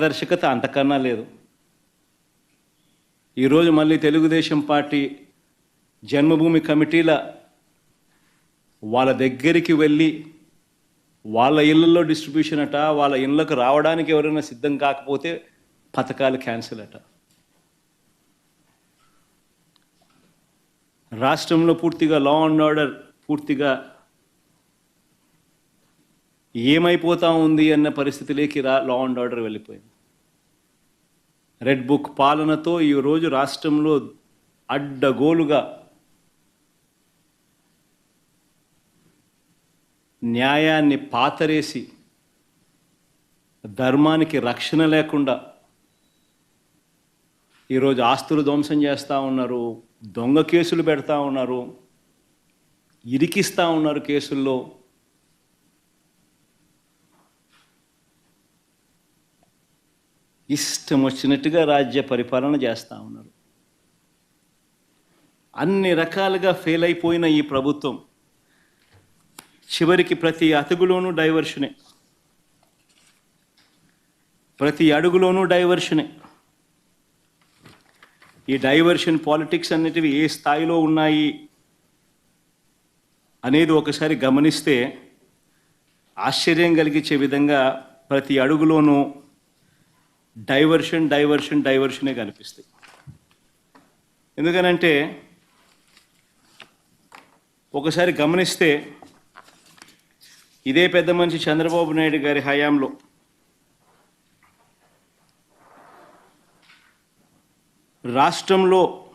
పారదర్శకత అంతకన్నా లేదు. ఈరోజు మళ్ళీ తెలుగుదేశం పార్టీ జన్మభూమి కమిటీల వాళ్ళ దగ్గరికి వెళ్ళి వాళ్ళ ఇళ్ళల్లో డిస్ట్రిబ్యూషన్ అట వాళ్ళ ఇళ్ళకు రావడానికి ఎవరైనా సిద్ధం కాకపోతే పథకాలు క్యాన్సిల్ అట. రాష్ట్రంలో పూర్తిగా లా అండ్ ఆర్డర్ పూర్తిగా ఏమైపోతా ఉంది అన్న పరిస్థితిలోకి రా లా అండ్ ఆర్డర్ వెళ్ళిపోయింది. రెడ్ బుక్ పాలనతో ఈరోజు రాష్ట్రంలో అడ్డగోలుగా న్యాయాన్ని పాతరేసి ధర్మానికి రక్షణ లేకుండా ఈరోజు ఆస్తులు ధ్వంసం చేస్తూ ఉన్నారు దొంగ కేసులు పెడతా ఉన్నారు ఇరికిస్తూ ఉన్నారు కేసుల్లో. ఇష్టం వచ్చినట్టుగా రాజ్య పరిపాలన చేస్తూ ఉన్నారు. అన్ని రకాలుగా ఫెయిల్ అయిపోయిన ఈ ప్రభుత్వం చివరికి ప్రతి అతుగులోనూ డైవర్షనే ప్రతి అడుగులోనూ డైవర్షనే ఈ డైవర్షన్ పాలిటిక్స్ అనేటివి ఏ స్థాయిలో ఉన్నాయి అనేది ఒకసారి గమనిస్తే ఆశ్చర్యం కలిగించే విధంగా ప్రతి అడుగులోనూ డైవర్షన్ డైవర్షన్ డైవర్షనే కనిపిస్తాయి. ఎందుకనంటే ఒకసారి గమనిస్తే ఇదే పెద్ద మనిషి చంద్రబాబు నాయుడు గారి హయాంలో రాష్ట్రంలో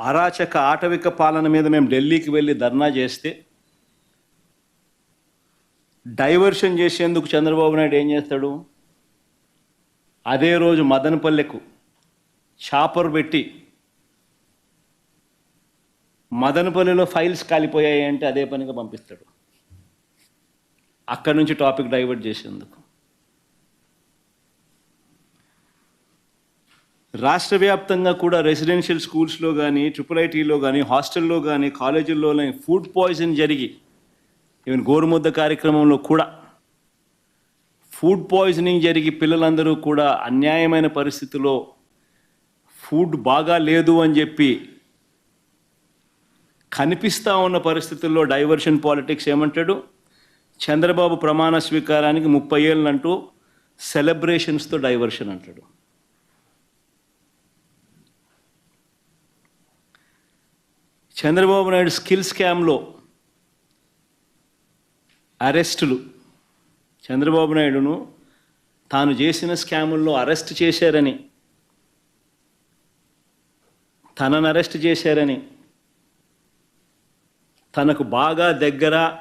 అరాచక ఆటవిక పాలన మీద మేము ఢిల్లీకి వెళ్ళి ధర్నా చేస్తే డైవర్షన్ చేసేందుకు చంద్రబాబు నాయుడు ఏం చేస్తాడు? అదే రోజు మదనపల్లెకు చాపర్ పెట్టి మదనపల్లిలో ఫైల్స్ కాలిపోయాయి అంటే అదే పనిగా పంపిస్తాడు. అక్కడి నుంచి టాపిక్ డైవర్ట్ చేసేందుకు. రాష్ట్ర వ్యాప్తంగా కూడా రెసిడెన్షియల్ స్కూల్స్లో కానీ ట్రిపుల్ ఐటీలో కానీ హాస్టల్లో కానీ కాలేజీల్లో కానీ ఫుడ్ పాయిజన్ జరిగి ఈవెన్ గోరుముద్ద కార్యక్రమంలో కూడా ఫుడ్ పాయిజనింగ్ జరిగి పిల్లలందరూ కూడా అన్యాయమైన పరిస్థితిలో ఫుడ్ బాగా లేదు అని చెప్పి కనిపిస్తూ ఉన్న పరిస్థితుల్లో డైవర్షన్ పాలిటిక్స్ ఏమంటాడు? చంద్రబాబు ప్రమాణ స్వీకారానికి ముప్పై ఏళ్ళంటూ సెలబ్రేషన్స్తో డైవర్షన్ అంటాడు. చంద్రబాబు నాయుడు స్కిల్ స్కామ్లో అరెస్టులు. చంద్రబాబు నాయుడును తాను చేసిన స్కాముల్లో అరెస్ట్ చేశారని. తనను అరెస్ట్ చేశారని. తనకు బాగా దగ్గర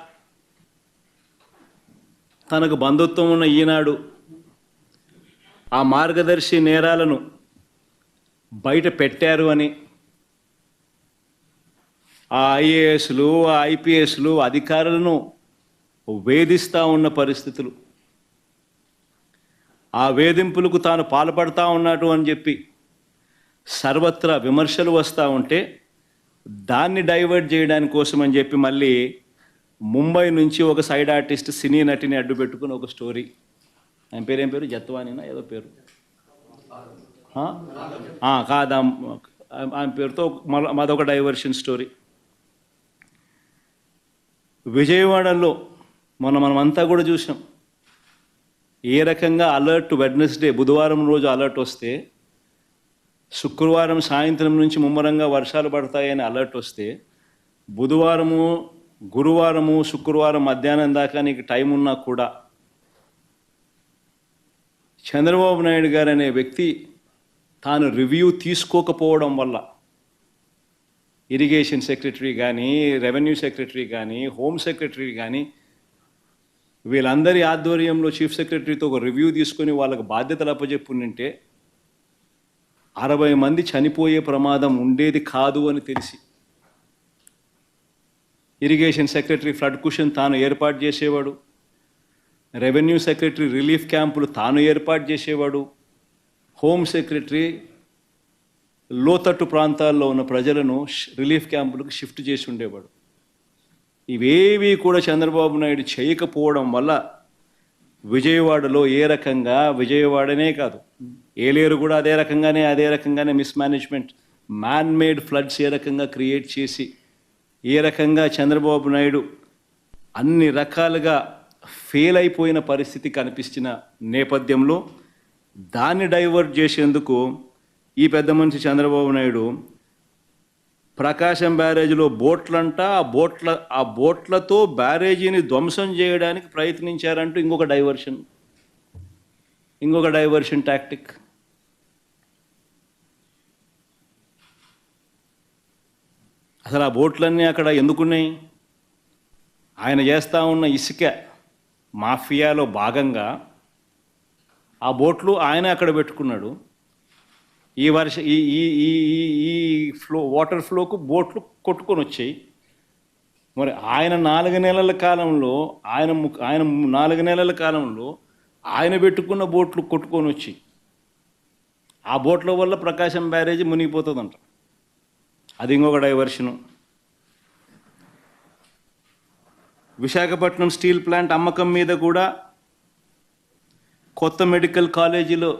తనకు బంధుత్వం ఉన్న ఈనాడు ఆ మార్గదర్శి నేరాలను బయట పెట్టారు అని. ఆ ఐఏఎస్లు ఆ ఐపీఎస్లు అధికారులను వేధిస్తూ ఉన్న పరిస్థితులు. ఆ వేధింపులకు తాను పాల్పడతా ఉన్నాడు అని చెప్పి సర్వత్రా విమర్శలు వస్తూ ఉంటే దాన్ని డైవర్ట్ చేయడానికి కోసం అని చెప్పి మళ్ళీ ముంబై నుంచి ఒక సైడ్ ఆర్టిస్ట్ సినీ నటిని అడ్డు పెట్టుకుని ఒక స్టోరీ. ఆయన పేరు ఏం పేరు? జత్వానినా? ఏదో పేరు. కాదా? ఆయన ఆమె- పేరుతో మరొక డైవర్షన్ స్టోరీ. విజయవాడలో మొన్న మనమంతా కూడా చూసాం ఏ రకంగా అలర్ట్ వెడ్నెస్డే బుధవారం రోజు అలర్ట్ వస్తే శుక్రవారం సాయంత్రం నుంచి ముమ్మరంగా వర్షాలు పడతాయని అలర్ట్ వస్తే బుధవారము గురువారము శుక్రవారం మధ్యాహ్నం దాకా నీకు టైం ఉన్నా కూడా చంద్రబాబు నాయుడు గారు అనే వ్యక్తి తాను రివ్యూ తీసుకోకపోవడం వల్ల ఇరిగేషన్ సెక్రటరీ కానీ రెవెన్యూ సెక్రటరీ కానీ హోమ్ సెక్రటరీ కానీ వీళ్ళందరి ఆధ్వర్యంలో చీఫ్ సెక్రటరీతో ఒక రివ్యూ తీసుకొని వాళ్ళకు బాధ్యతలు అప్పచెప్పుంటే అరవై మంది చనిపోయే ప్రమాదం ఉండేది కాదు అని తెలిసి ఇరిగేషన్ సెక్రటరీ ఫ్లడ్ కుషన్ తాను ఏర్పాటు చేసేవాడు రెవెన్యూ సెక్రటరీ రిలీఫ్ క్యాంపులు తాను ఏర్పాటు చేసేవాడు హోమ్ సెక్రటరీ లోతట్టు ప్రాంతాల్లో ఉన్న ప్రజలను రిలీఫ్ క్యాంపులకు షిఫ్ట్ చేసి ఉండేవాడు. ఇవేవి కూడా చంద్రబాబు నాయుడు చేయకపోవడం వల్ల విజయవాడలో ఏ రకంగా విజయవాడనే కాదు ఏలేరు కూడా అదే రకంగానే అదే రకంగానే మిస్మేనేజ్మెంట్ మ్యాన్ మేడ్ ఫ్లడ్స్ ఏ రకంగా క్రియేట్ చేసి ఏ రకంగా చంద్రబాబు నాయుడు అన్ని రకాలుగా ఫెయిల్ అయిపోయిన పరిస్థితి కనిపించిన నేపథ్యంలో దాన్ని డైవర్ట్ చేసేందుకు ఈ పెద్ద మనిషి చంద్రబాబు నాయుడు ప్రకాశం బ్యారేజీలో బోట్లంట ఆ బోట్ల ఆ బోట్లతో బ్యారేజీని ధ్వంసం చేయడానికి ప్రయత్నించారంటూ ఇంకొక డైవర్షన్. ఇంకొక డైవర్షన్ టాక్టిక్. అసలు ఆ బోట్లన్నీ అక్కడ ఎందుకున్నాయి? ఆయన చేస్తూ ఉన్న ఇసుక మాఫియాలో భాగంగా ఆ బోట్లు ఆయన అక్కడ పెట్టుకున్నాడు. ఈ వర్ష ఈ ఈ ఈ ఈ- ఈ ఫ్లో వాటర్ ఫ్లోకు బోట్లు కొట్టుకొని వచ్చాయి. మరి ఆయన నాలుగు నెలల కాలంలో ఆయన ము- ఆయన నాలుగు నెలల కాలంలో ఆయన పెట్టుకున్న బోట్లు కొట్టుకొని వచ్చి ఆ బోట్ల వల్ల ప్రకాశం బ్యారేజీ మునిగిపోతుందంట. అది ఇంకొక డైవర్షను. విశాఖపట్నం స్టీల్ ప్లాంట్ అమ్మకం మీద కూడా కొత్త మెడికల్ కాలేజీలో